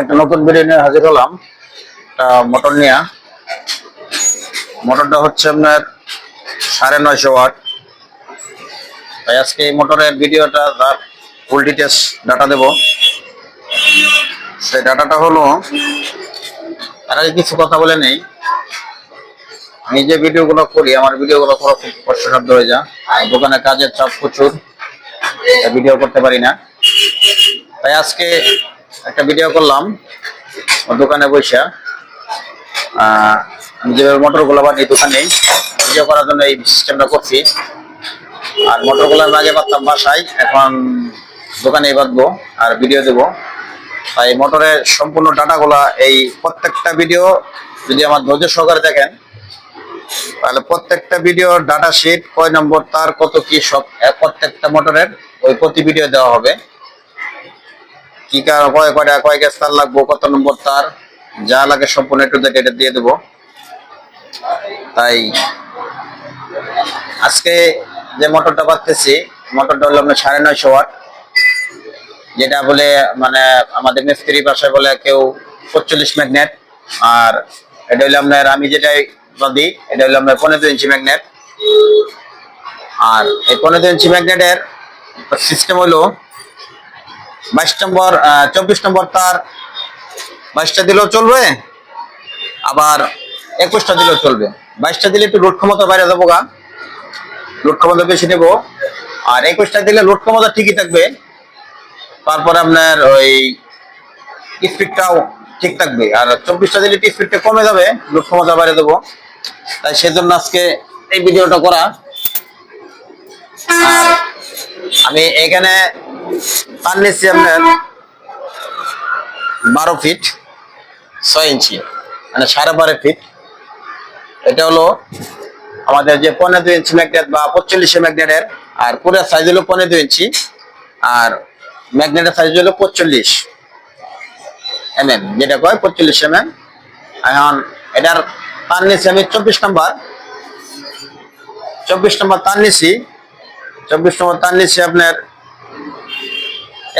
একটা নতুন নিয়ে হাজির হলাম। মোটর নিয়ে। মোটরটা হচ্ছে আপনার সাড়ে নয়শো ওয়াট। তাই আজকে এই মোটরের ভিডিওটা তার ফুল ডিটেলস ডাটা দেব। সেই ডাটাটা হলো, তার আগে কিছু কথা বলে নেই। আমি যে ভিডিওগুলো করি, আমার ভিডিওগুলো করা খুব কষ্টসাধ্য হয়ে যায়। দোকানে কাজের চাপ প্রচুর ভিডিও করতে পারি না। তাই আজকে একটা ভিডিও করলাম দোকানে আহ, আমি যেভাবে মোটরগুলো বানি দোকানে ভিডিও করার জন্য এই সিস্টেমটা করছি। আর মোটরগুলো আমি আগে পারতাম বাসায় এখন দোকানেই বাঁধবো আর ভিডিও দেবো। তাই মোটরের সম্পূর্ণ ডাটাগুলা এই প্রত্যেকটা ভিডিও যদি আমার ধৈর্য সহকারে দেখেন তাহলে প্রত্যেকটা ভিডিওর ডাটা শিট কয় নম্বর তার কত কি সব প্রত্যেকটা মোটরের ওই প্রতি ভিডিও দেওয়া হবে। কি কার কয় কয়টা কয় গ্যাস তার লাগবো? কত নম্বর তার? যা লাগে সম্পূর্ণ একটু এটা দিয়ে দেবো। তাই আজকে যে মোটরটা পাচ্তেছি মোটরটা হলো আপনার সাড়ে নয়শো ওয়াট। যেটা বলে মানে আমাদের মিস্ত্রি ভাষায় বলে কেউ পঁচল্লিশ ম্যাগনেট। আর এটা হলো আপনার, আমি যেটাই বাদি এটা হলো আপনার পনেরো ইঞ্চি ম্যাগনেট। আর এই পনেরো ইঞ্চি ম্যাগনেটের সিস্টেম হলো বাইশ নম্বর চব্বিশ নম্বর তার। বাইশটা দিলেও চলবে, আবার একুশটা দিলেও চলবে। বাইশটা দিলে একটু লোড ক্ষমতা বাইরে যাব গা। লোড ক্ষমতা বেশি নেব। আর একুশটা দিলে লোড ক্ষমতা ঠিকই থাকবে। তারপরে আপনার ওই স্পিডটাও ঠিক থাকবে। আর চব্বিশটা দিলে স্পিডটা কমে যাবে লোড ক্ষমতা বাইরে দেবো তাই সেজন্য আজকে এই ভিডিওটা করা। আমি এখানে আপনার বারো ফিট ছয় ইঞ্চি মানে সাড়ে বারো ফিট এটা হলো আমাদের যে পনেরো দুই ইঞ্চি ম্যাগনেট বা পঁচল্লিশে ম্যাগনেটের আর পুরো সাইজ হলো পনেরো দুই ইঞ্চি, আর ম্যাগনেটের সাইজ হলো পঁচল্লিশ এম এম যেটা কয় পঁচল্লিশ এম এম এখন এটার তার নিচ্ছি আমি চব্বিশ নম্বর চব্বিশ নম্বর তার নিচ্ছি, চব্বিশ নম্বর তার নিচ্ছি আপনার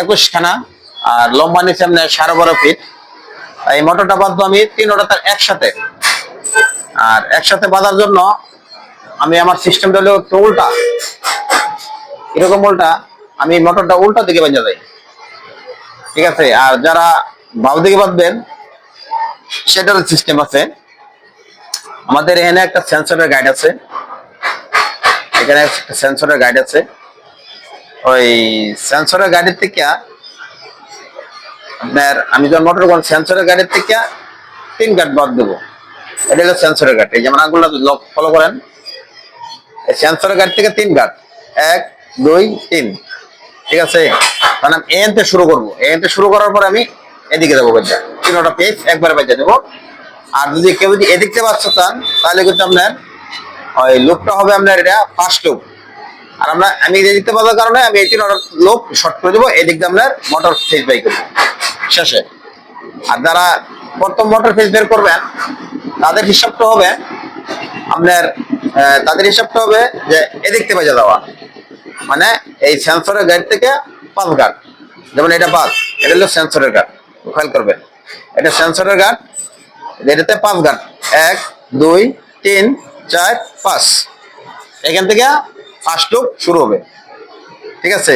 একুশ খানা, আর লম্বা নিচে আপনার সাড়ে বারো ফিট এই মোটরটা বাঁধবো আমি তিনটা তার একসাথে। আর একসাথে বাঁধার জন্য আমি আমার সিস্টেমটা হলো একটু উল্টা। এরকম উল্টা? আমি মোটরটা উল্টা দিকে বাঁধা যাই। ঠিক আছে? আর যারা বাউ দিকে বাঁধবেন সেটার সিস্টেম আছে। আমাদের এখানে একটা সেন্সরের গাইড আছে। এখানে একটা সেন্সরের গাইড আছে। ওই সেন্সরের গাড়ির থেকে আপনার, আমি যখন মোটর কোন সেন্সরের গাড়ির থেকে তিন গার্ড বাদ দেবো। এটা হলো সেন্সরের এই যেমন আঙুলটা ফলো করেন। সেন্সরের গাড়ি থেকে তিন গার্ড এক, দুই, তিন। ঠিক আছে? মানে আমি এন তে শুরু করব। এন তে শুরু করার পর আমি এদিকে দেবো বাচ্চা তিনটা পেজ একবারে বাচ্চা দেবো আর যদি কেউ যদি এদিক থেকে বাচ্চা চান, তাহলে কিন্তু আপনার ওই লুকটা হবে আপনার এটা ফার্স্ট লুক আর আমরা, আমি এই দিতে পারার কারণে আমি এই তিন লোক শর্ট করে দেবো, এদিক দিয়ে আপনার মোটর ফেস বাই করব। শেষে। আর যারা প্রথম মোটর ফেস বের করবেন, তাদের হিসাবটা হবে, আপনার তাদের হিসাবটা হবে যে এদিক থেকে বাজা দেওয়া মানে এই সেন্সরের গাড়ি থেকে পাঁচ গার্ড যেমন এটা পাঁচ, এটা হলো সেন্সরের গার্ড খেয়াল করবেন এটা সেন্সরের গার্ড এটাতে পাঁচ গার্ড এক, দুই, তিন, চার, পাঁচ। এখান থেকে ফার্স্ট লুক শুরু হবে। ঠিক আছে?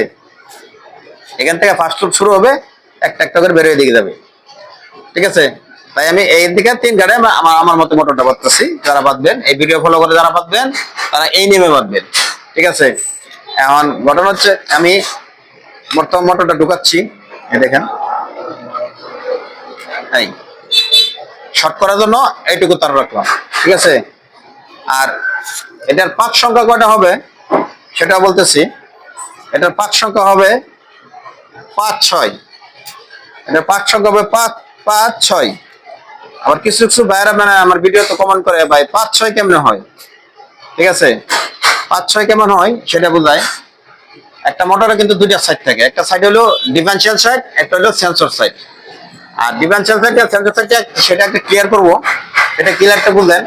এখান থেকে ফার্স্ট লুক শুরু হবে, একটা একটা করে বেরোয় দিকে যাবে। ঠিক আছে? তাই আমি এই দিকে তিন গাড়ি আমার আমার মতো মোটরটা বাঁধতেছি, যারা বাঁধবেন, এই ভিডিও ফলো করে যারা বাঁধবেন, তারা এই নেমে বাঁধবেন। ঠিক আছে? এখন ঘটনা হচ্ছে, আমি বর্তমান মোটরটা ঢুকাচ্ছি দেখেন। এই শর্ট করার জন্য এইটুকু তার রাখলাম। ঠিক আছে? আর এটার পাঁচ সংখ্যা কয়টা হবে? সেটা বলতেছি, এটার পাক সংখ্যা হবে পাঁচ ছয়। এটার পাক সংখ্যা হবে পাঁচ পাঁচ ছয়। আবার কিছু কিছু বাইরে মানে আমার ভিডিও তো কমেন্ট করে, ভাই, পাঁচ ছয় কেমনে হয়? ঠিক আছে? পাঁচ ছয় কেমন হয় সেটা বোঝায়। একটা মোটরে কিন্তু দুইটা সাইড থাকে। একটা সাইড হলো ডিফারেন্সিয়াল সাইড একটা হলো সেন্সর সাইড আর ডিফারেন্সিয়াল সাইড আর সেন্সর সাইড সেটা একটা ক্লিয়ার করব। এটা ক্লিয়ারটা বুঝলেন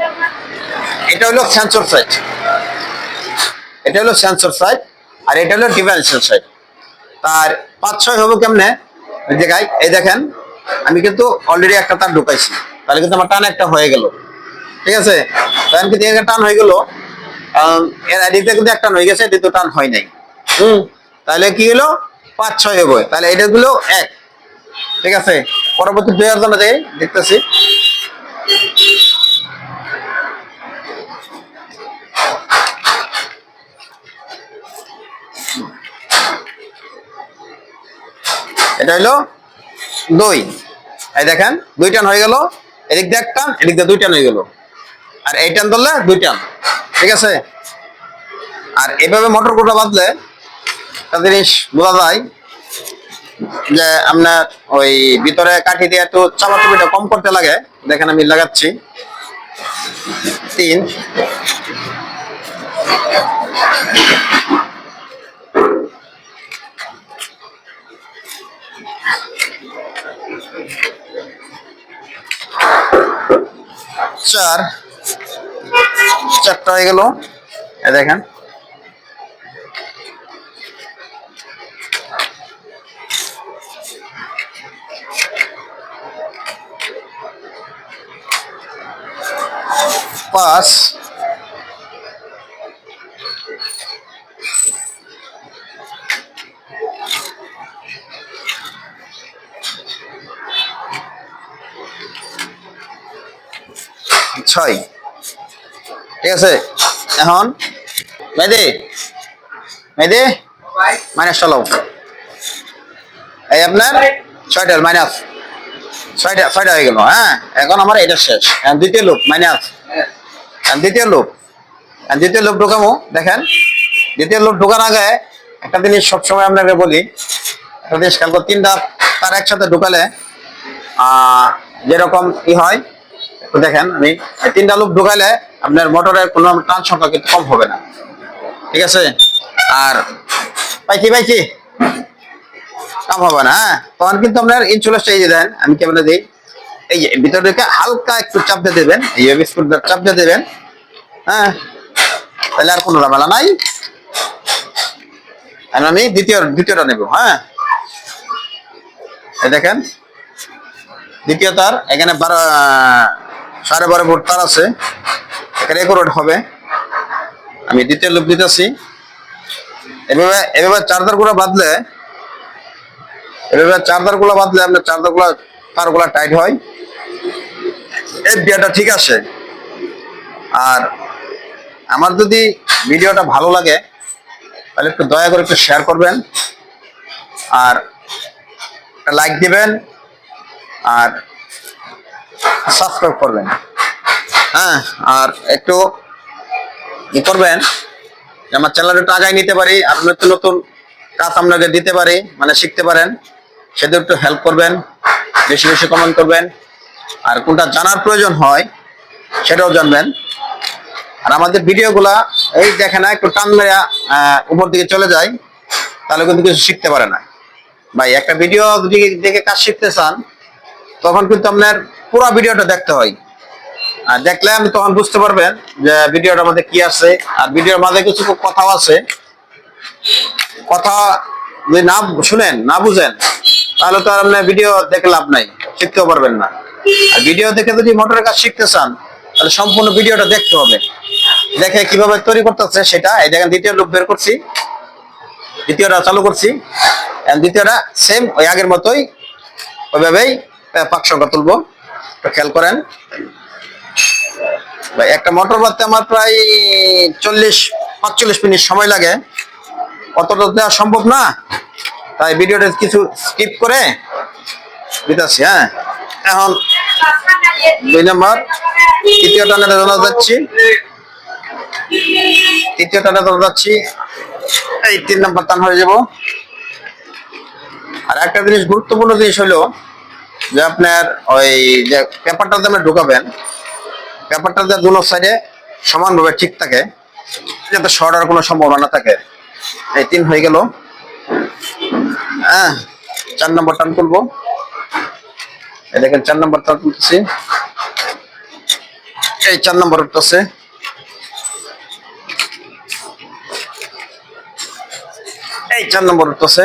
এটা হলো সেন্সর সাইড এটা হলো সেন্সর সাইড আর এটা হলো ডিফারেন্সিয়াল সাইড তার পাঁচ ছয় হবে কেমনে? জায়গায় এই দেখেন, আমি কিন্তু অলরেডি একটা তার ঢুকাইছি। তাহলে কিন্তু আমার টান একটা হয়ে গেল। ঠিক আছে? তখন কিন্তু এখানে টান হয়ে গেল। এর এদিকে কিন্তু একটা হয়ে গেছে তো টান হয় নাই। হুম? তাহলে কি হলো? পাঁচ ছয় হবে। তাহলে এটা গুলো এক। ঠিক আছে? পরবর্তী দুই হাজার দেখতেছি। এটা হলো দুই। এই দেখেন, দুই টান হয়ে গেল। এদিক দিয়ে এক টান, এদিক দিয়ে দুই টান হয়ে গেল। আর এই টান ধরলে দুই টান। ঠিক আছে? আর এভাবে মোটর কোটা বাঁধলে একটা জিনিস বোঝা যায় যে আপনার ওই ভিতরে কাঠি দিয়ে একটু চাপাচুপিটা কম করতে লাগে। দেখেন আমি লাগাচ্ছি। তিন। চার চারটা হয়ে গেল। এ দেখেন। পাঁচ। ছয়। ঠিক আছে? এখন মেয়েদে মেয়েদে মাইনাস চালাও এই আপনার ছয়টা মাইনাস ছয়টা ছয়টা হয়ে গেল হ্যাঁ? এখন আমার এটা শেষ। দ্বিতীয় লোক মাইনাস দ্বিতীয় লোক দ্বিতীয় লোক ঢোকামো দেখেন। দ্বিতীয় লোক ঢোকার আগে একটা জিনিস সবসময় আপনাকে বলি, একটা জিনিস খেয়াল তিনটা তার একসাথে ঢোকালে যেরকম ই হয় দেখেন আমি তিনটা লুপ ঢুকাইলে আপনার মোটরের কোনো টান সংখ্যা কিন্তু কম হবে না। ঠিক আছে? আর পাইছি পাইছি কম হবে না হ্যাঁ? তখন কিন্তু আপনার ইনসুলেশন এই যে দেন, আমি কেমন দিই? এই যে ভিতর হালকা একটু চাপ দিয়ে দেবেন, এই বিস্কুট চাপ দিয়ে দেবেন হ্যাঁ? তাহলে আর কোনো ঝামেলা নাই। এখন আমি দ্বিতীয় দ্বিতীয়টা নেব হ্যাঁ? দেখেন দ্বিতীয় তার এখানে বারো সাড়ে বারো ভোল্ট তার আছে। এখানে একুরেট হবে। আমি দ্বিতীয় লুপ দিতেছি। এভাবে এভাবে চার্জারগুলো বাদলে এভাবে চার্জারগুলো বাদলে আপনার চার্জারগুলো, তারগুলো টাইট হয়। এই বিয়াটা ঠিক আছে। আর আমার যদি ভিডিওটা ভালো লাগে, তাহলে একটু দয়া করে একটু শেয়ার করবেন। আর লাইক দিবেন। আর সাবস্ক্রাইব করবেন। হ্যাঁ আর একটু ই করবেন আমার চ্যানেলটা একটু আগায় নিতে পারি, আর নতুন নতুন কাজ আপনাকে দিতে পারি মানে শিখতে পারেন সেটা একটু হেল্প করবেন, বেশি বেশি কমেন্ট করবেন, আর কোনটা জানার প্রয়োজন হয় সেটাও জানবেন। আর আমাদের ভিডিওগুলা এই দেখে না, একটু টান মেরে উপর দিকে চলে যায়, তাহলে কিন্তু কিছু শিখতে পারে না। ভাই, একটা ভিডিও দেখে কাজ শিখতে চান তখন কিন্তু আপনার পুরো ভিডিওটা দেখতে হয়। আর দেখলে আপনি তখন বুঝতে পারবেন যে ভিডিওটার মধ্যে কি আছে। আর ভিডিওর মাঝে কিছু কথাও আছে। কথা যদি না শুনেন, না বুঝেন, তাহলে তো আর আপনার ভিডিও দেখে লাভ নাই, শিখতেও পারবেন না। আর ভিডিও দেখে যদি মোটরের কাজ শিখতে চান, তাহলে সম্পূর্ণ ভিডিওটা দেখতে হবে। দেখে কীভাবে তৈরি করতেছে সেটা, এই দেখেন দ্বিতীয় লুপ বের করছি। দ্বিতীয়টা চালু করছি। দ্বিতীয়টা সেম ওই আগের মতোই, ওইভাবেই পাক সংখ্যা তুলবো। খেয়াল করেন। একটা মোটর বাঁধতে আমার প্রায় চল্লিশ, পাঁচচল্লিশ মিনিট সময় লাগে। অতটা দেওয়া সম্ভব না। তাই ভিডিওটা কিছু স্কিপ করে দিতেছি হ্যাঁ। এখন দুই নম্বর, তৃতীয় টানে জানা যাচ্ছি। তৃতীয় টানে জানা যাচ্ছি। এই তিন নম্বর টান হয়ে যাব। আর একটা জিনিস গুরুত্বপূর্ণ জিনিস হলো যে আপনার ওই যে পেপারটাতে আপনি ঢুকাবেন পেপারটাতে দুনো সাইডে সমানভাবে ঠিক থাকে, যাতে আর কোনো সম্ভাবনা থাকে। এই তিন হয়ে গেল। হ্যাঁ চার নম্বর টান করব এই দেখেন, চার নম্বর টান তুলতেছি। এই চার নম্বর উঠতেছে। এই চার নম্বর উঠতেছে।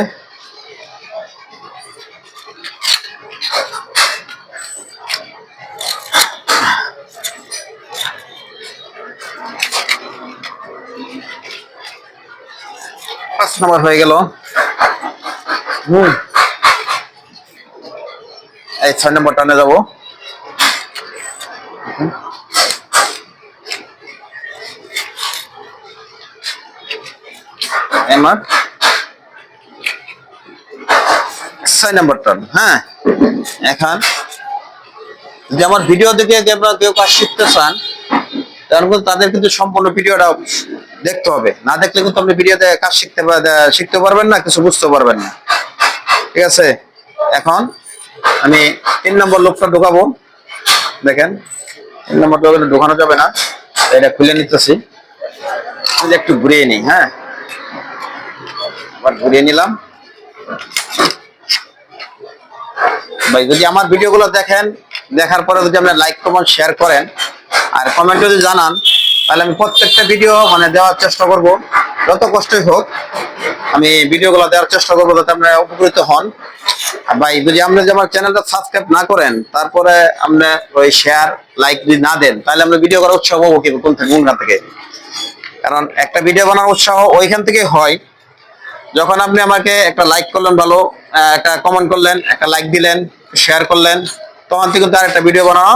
পাঁচ নম্বর হয়ে গেল। এই ছয় নম্বর টানে যাব। এমার ছয় নম্বর টান হ্যাঁ। এখন যদি আমার ভিডিও দেখে কেউ কাজ শিখতে চান কিন্তু তাদের কিন্তু সম্পূর্ণ ভিডিওটা দেখতে হবে। না দেখলে কিন্তু আপনি ভিডিওতে কাজ শিখতে শিখতে পারবেন না, কিছু বুঝতে পারবেন না। ঠিক আছে? এখন আমি তিন নম্বর লোকটা ঢোকাবো। দেখেন, তিন নম্বর লোকটা ঢোকানো যাবে না। এটা খুলে নিতেছি। একটু ঘুরিয়ে নিই হ্যাঁ? ঘুরিয়ে নিলাম। ভাই, যদি আমার ভিডিওগুলো দেখেন, দেখার পরে যদি আপনি লাইক কমেন্ট শেয়ার করেন, আর কমেন্ট যদি জানান তাহলে আমি প্রত্যেকটা ভিডিও মানে দেওয়ার চেষ্টা করব। যত কষ্টই হোক, আমি ভিডিওগুলো দেওয়ার চেষ্টা করব যাতে আপনারা উপকৃত হন। ভাই, যদি আপনি যে আমার চ্যানেলটা সাবস্ক্রাইব না করেন, তারপরে আপনি ওই শেয়ার লাইক যদি না দেন, তাহলে আমরা ভিডিও করার উৎসাহ পাবো কি কোন থেকে কোনখান থেকে? কারণ একটা ভিডিও বানানোর উৎসাহ ওইখান থেকে হয়, যখন আপনি আমাকে একটা লাইক করলেন ভালো একটা কমেন্ট করলেন, একটা লাইক দিলেন শেয়ার করলেন, তখন থেকে তার একটা ভিডিও বানানো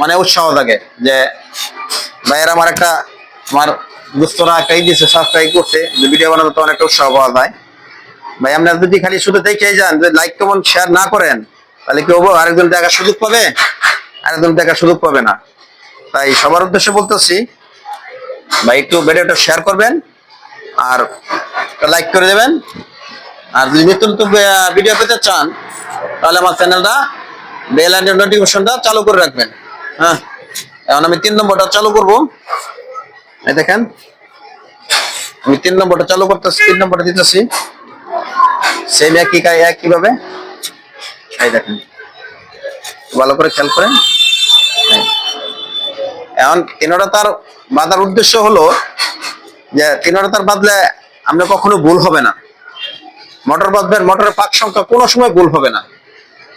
মানে উৎসাহ থাকে যে ভাইয়ের আমার একটা আমার দোস্তরা একটা ই দিচ্ছে সাবস্ক্রাইব করছে, যে ভিডিও বানাতে তখন একটা উৎসাহ পাওয়া যায়। ভাই আপনার যদি খালি শুধু দেখে যান যে লাইক কমেন্ট শেয়ার না করেন, তাহলে কি হব? আরেকজন দেখার সুযোগ পাবে? আরেকজন দেখার সুযোগ পাবে না। তাই সবার উদ্দেশ্যে বলতেছি, ভাই, একটু ভিডিওটা শেয়ার করবেন, আর লাইক করে দেবেন। আর যদি নিত্য নতুন ভিডিও পেতে চান, তাহলে আমার চ্যানেলটা বেল আইডি নোটিফিকেশনটা চালু করে রাখবেন। হ্যাঁ। এখন আমি তিন নম্বরটা চালু করব। এই দেখেন, আমি তিন নম্বরটা চালু করতেছি, তিন নম্বরটা দিতেছি। সেম একই একইভাবে। এই দেখেন, ভালো করে খেয়াল করেন। এখন তিনটা তার বাঁধার উদ্দেশ্য হলো যে, তিনটা তার বাদলে আমরা কখনো ভুল হবে না। মোটর বাঁধবেন, মোটরের পাক সংখ্যা কোনো সময় ভুল হবে না।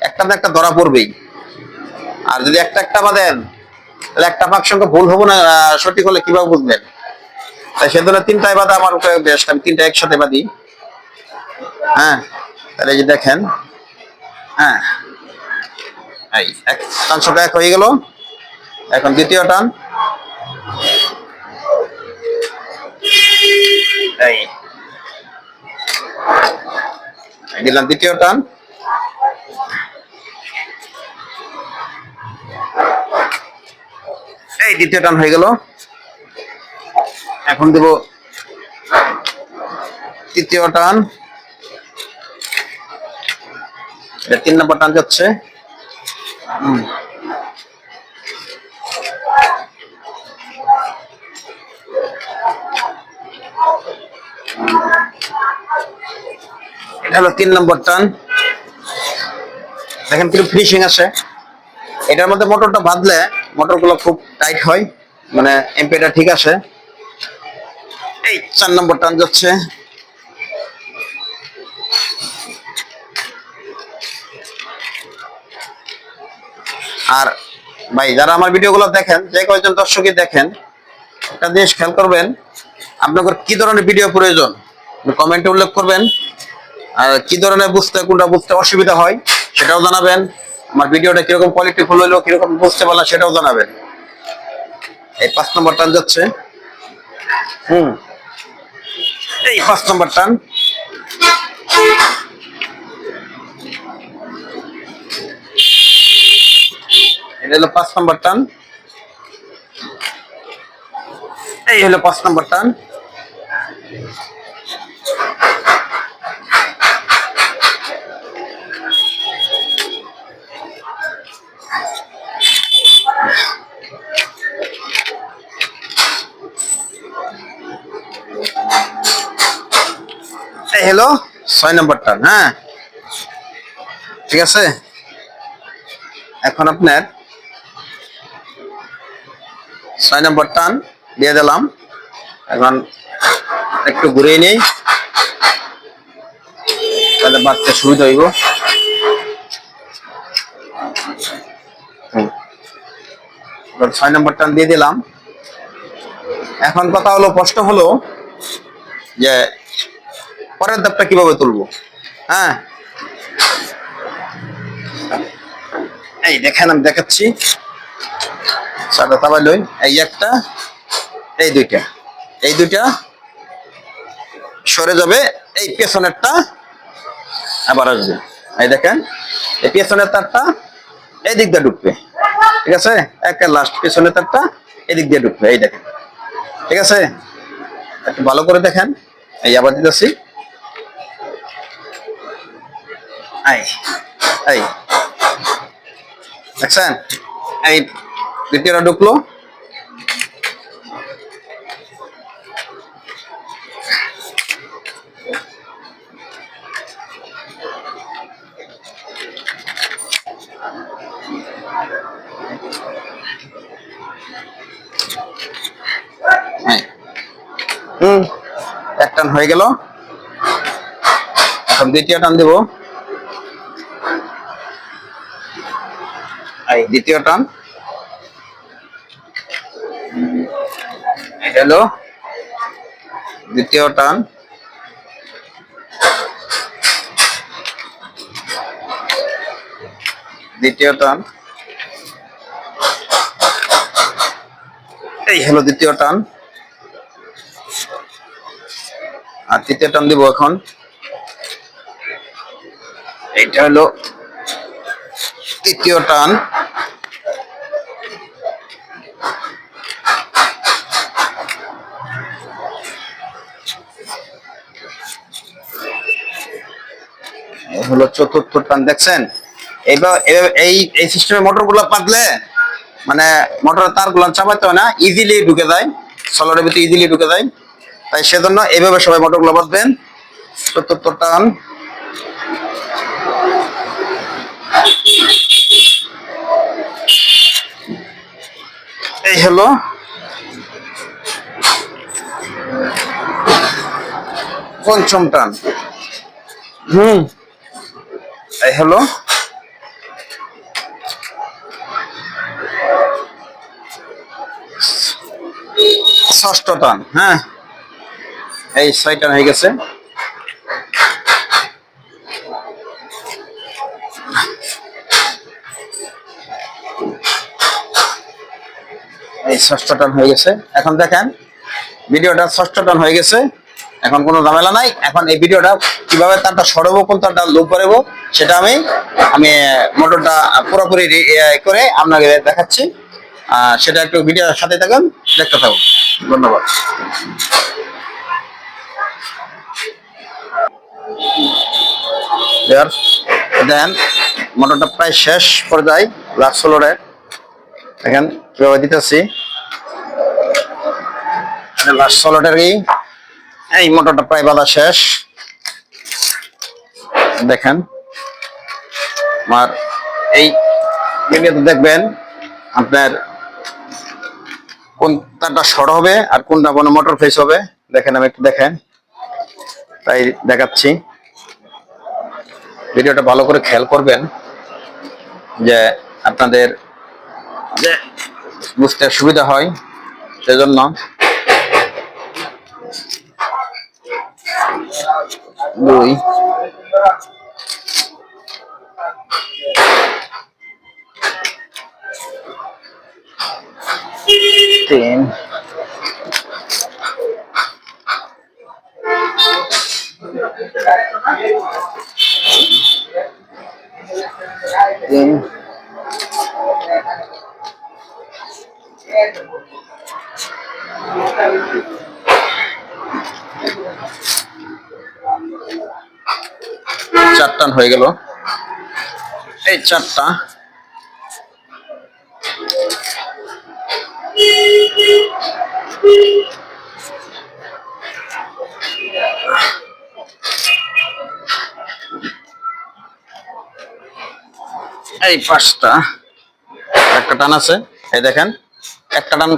একটা না একটা ধরা পড়বেই। আর যদি একটা একটা বাঁধেন একটা পাক সংখ্যা ভুল হব না সঠিক হলে কীভাবে বুঝবেন? তাই সেজন্য তিনটায় বাঁধা আমার বেস্ট আমি তিনটা একসাথে বাঁধি হ্যাঁ তাহলে যে দেখেন হ্যাঁ এই এক হয়ে গেল। এখন দ্বিতীয় টান। দিলাম দ্বিতীয় টান। এই দ্বিতীয় টান হয়ে গেল। এখন দেব তৃতীয় টান। তিন নম্বর টান যাচ্ছে। এটা হলো তিন নম্বর টান। দেখেন কিন্তু ফিনিশিং আছে। এটার মধ্যে মোটরটা বাঁধলে মোটরগুলো খুব টাইট হয়। মানে এমপিটা ঠিক আছে। এই চার নম্বর টান যাচ্ছে। আর ভাই, যারা আমার ভিডিওগুলো দেখেন, যে কয়েকজন দর্শকই দেখেন, একটা জিনিস খেয়াল করবেন, আপনাদের কি ধরনের ভিডিও প্রয়োজন কমেন্টে উল্লেখ করবেন। আর কি ধরনের বুঝতে, কোনটা বুঝতে অসুবিধা হয়, সেটাও জানাবেন। আমার ভিডিওটা কীরকম কোয়ালিটি ফুল হইল কীরকম বুঝতে পারলাম সেটাও জানাবেন এই পাঁচ নম্বর টান যাচ্ছে। হুম। এই পাঁচ নম্বর টান। এটা হলো পাঁচ নম্বর টান। এই হলো পাঁচ নম্বর টান। এই হলো ছয় নম্বর টান হ্যাঁ? ঠিক আছে? এখন আপনার ছয় নম্বর টান দিয়ে দিলাম। এখন একটু ঘুরিয়ে নেই। তাহলে বাচ্চা সুবিধা হইব। ছয় নম্বর টান দিয়ে দিলাম। এখন কথা হলো, প্রশ্ন হলো যে পরের ধাপটা কীভাবে তুলবো? হ্যাঁ? এই দেখেন, আমি দেখাচ্ছি। সাদা লই, এই একটা, এই দুইটা। এই দুইটা সরে যাবে, এই পেছনেরটা আবার আসবে। এই দেখেন, এই পেছনের তারটা এই দিক দিয়ে ঢুকবে। ঠিক আছে? একটা লাস্ট পেছনের তারটা এদিক দিয়ে ঢুকবে। এই দেখেন। ঠিক আছে? একটু ভালো করে দেখেন। এই আবার দিতেছি। এই এই দেখছেন এই দ্বিতীয়টা ঢুকলো এক টান হয়ে গেল। এখন দ্বিতীয় টান দেব। দ্বিতীয় টান। হলো দ্বিতীয় টান। দ্বিতীয় টান। এই হলো দ্বিতীয় টান। আর তৃতীয় টান দিব এখন। এইটা হলো তৃতীয় টান। হলো চতুর্থ টান, দেখছেন? এইবার এই এই সিস্টেমে মোটরগুলো পাতলে মানে মোটরের তারগুলো চাপাতে হয় না ইজিলি ঢুকে যায় সলারের ভিতরে ইজিলি ঢুকে যায়। তাই সেজন্য এইভাবে সবাই মোটরগুলো বাঁধবেন চতুর্থ টান। এই হলো। পঞ্চম টান। হুম। এই হলো। ষষ্ঠ টান হ্যাঁ। এই ছয় টান হয়ে গেছে। এই ষষ্ঠ টান হয়ে গেছে। এখন দেখেন, ভিডিওটা ষষ্ঠ টান হয়ে গেছে। এখন কোনো ঝামেলা নাই। এখন এই ভিডিওটা কীভাবে তারটা সরাবো, কোন তারটা লোক করব, সেটা আমি আমি, মোটরটা পুরোপুরি করে আপনাকে দেখাচ্ছি। সেটা একটু ভিডিওর সাথে থাকুন, দেখতে থাকুন। ধন্যবাদ। দেন মোটরটা প্রায় শেষ পর্যায়ে লাস্ট সোলোরে দেখেন, কীভাবে দিতেছি। এই। মোটরটা প্রায় বাঁধা শেষ। দেখেন। আর এই ভিডিওতে দেখবেন আপনার কোন তারটা শর্ট হবে আর কোনটা কোনো মোটর ফেস হবে। দেখেন, আমি একটু দেখেন। তাই দেখাচ্ছি। ভিডিওটা ভালো করে খেয়াল করবেন যে আপনাদের যে বুঝতে সুবিধা হয় সেজন্য দুই টান হয়ে গেল। এই চারটা। এই পাঁচটা। একটা টান আছে। এই দেখেন, একটা টান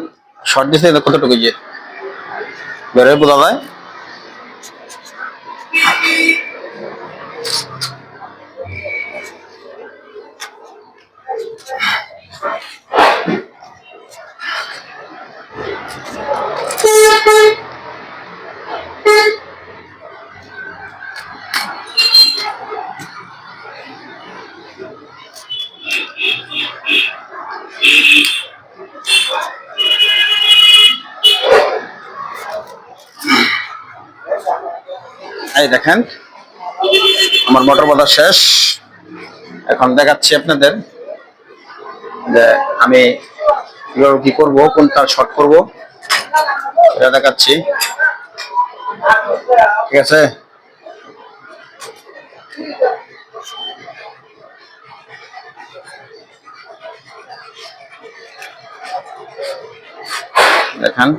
শর্ট দিচ্ছে কতটুকু যে বেরোয় বোঝা যায় এই দেখেন, আমার মোটর বাঁধা শেষ। এখন দেখাচ্ছি আপনাদের যে আমি কি করব কোনটা শর্ট করব। এটা দেখাচ্ছি। ঠিক আছে? দেখেন,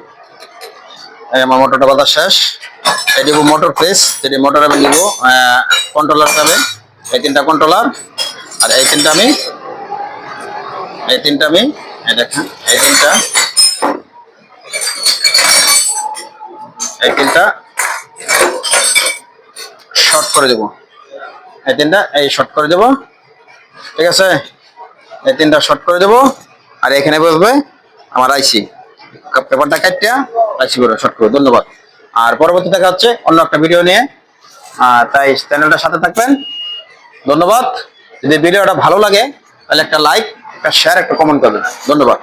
এই আমার মোটরটা বাঁধা শেষ। এই দিব মোটর প্রেস যেটি মোটর আমি দিব কন্ট্রোলার যাবে এই তিনটা কন্ট্রোলার আর এই তিনটা আমি, এই তিনটা আমি, এই দেখেন, এই তিনটা এই তিনটা শর্ট করে দেব। এই তিনটা, এই শর্ট করে দেব। ঠিক আছে? এই তিনটা শর্ট করে দেব, আর এখানে বসবে আমার আইসি। পেপারটা কাটিয়া আইসি করে শর্ট করে। ধন্যবাদ। আর পরবর্তী দেখা হচ্ছে অন্য একটা ভিডিও নিয়ে। আর তাই চ্যানেলটার সাথে থাকবেন। ধন্যবাদ। যদি ভিডিওটা ভালো লাগে, তাহলে একটা লাইক একটা শেয়ার একটা কমেন্ট করবেন। ধন্যবাদ।